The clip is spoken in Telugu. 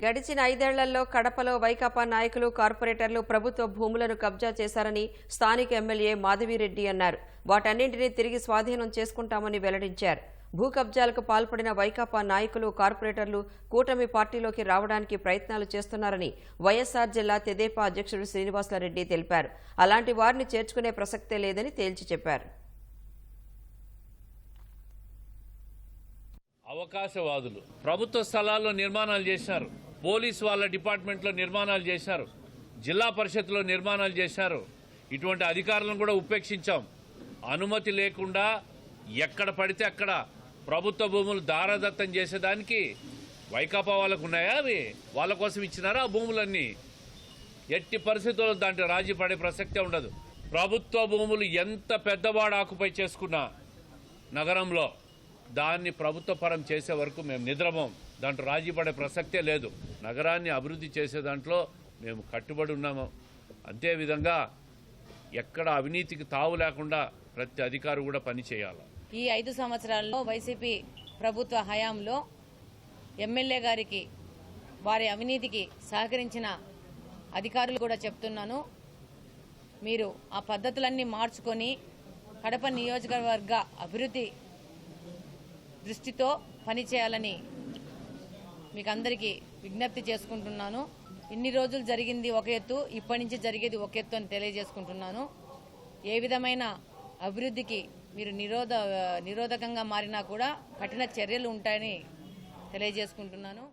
గడిచిన ఐదేళ్ళలో కడపలో వైకాపా నాయకులు కార్పొరేటర్లు ప్రభుత్వ భూములను కబ్జా చేశారని స్థానిక ఎమ్మెల్యే మాధవిరెడ్డి అన్నారు. వాటన్నింటినీ తిరిగి స్వాధీనం చేసుకుంటామని వెల్లడించారు. భూ కబ్జాలకు పాల్పడిన వైకాపా నాయకులు కార్పొరేటర్లు కూటమి పార్టీలోకి రావడానికి ప్రయత్నాలు చేస్తున్నారని వైఎస్ఆర్ జిల్లా తెదేపా అధ్యక్షుడు శ్రీనివాసరెడ్డి తెలిపారు. అలాంటి వారిని చేర్చుకునే ప్రసక్తే లేదని తేల్చి చెప్పారు. అవకాశవాదులు. ప్రభుత్వ స్థలాల్లో నిర్మాణాలు చేశారు. పోలీస్ వాళ్ళ డిపార్ట్మెంట్లో నిర్మాణాలు చేశారు. జిల్లా పరిషత్లో నిర్మాణాలు చేశారు. ఇటువంటి అధికారులను కూడా ఉపేక్షించాం. అనుమతి లేకుండా ఎక్కడ పడితే అక్కడ ప్రభుత్వ భూములు దారదత్తం చేసేదానికి వైకాపా వాళ్ళకు ఉన్నాయా అవి? వాళ్ళ కోసం ఇచ్చినారా ఆ భూములన్నీ? ఎట్టి పరిస్థితుల్లో దాంట్లో రాజీ పడే ప్రసక్తే ఉండదు. ప్రభుత్వ భూములు ఎంత పెద్దవాడు ఆకుపై చేసుకున్నా నగరంలో దాన్ని ప్రభుత్వపరం చేసే వరకు మేము నిద్రపోం. దాంట్లో రాజీ పడే ప్రసక్తే లేదు. నగరాన్ని అభివృద్ధి చేసే దాంట్లో మేము కట్టుబడి ఉన్నాము. అంతేవిధంగా ఎక్కడ అవినీతికి తావు లేకుండా ప్రతి అధికారి కూడా పనిచేయాలి ఈ ఐదు సంవత్సరాల్లో వైసీపీ ప్రభుత్వ హయాంలో ఎమ్మెల్యే గారికి వారి అవినీతికి సహకరించిన అధికారులు కూడా చెప్తున్నాను. మీరు ఆ పద్ధతులన్నీ మార్చుకొని కడప నియోజకవర్గ అభివృద్ధి దృష్టితో పనిచేయాలని మీకు అందరికీ విజ్ఞప్తి చేసుకుంటున్నాను. ఇన్ని రోజులు జరిగింది ఒక ఎత్తు ఇప్పటి నుంచి జరిగేది ఒక ఎత్తు అని తెలియజేసుకుంటున్నాను. ఏ విధమైన అభివృద్ధికి మీరు నిరోధ నిరోధకంగా మారినా కూడా కఠిన చర్యలు ఉంటాయని తెలియజేసుకుంటున్నాను.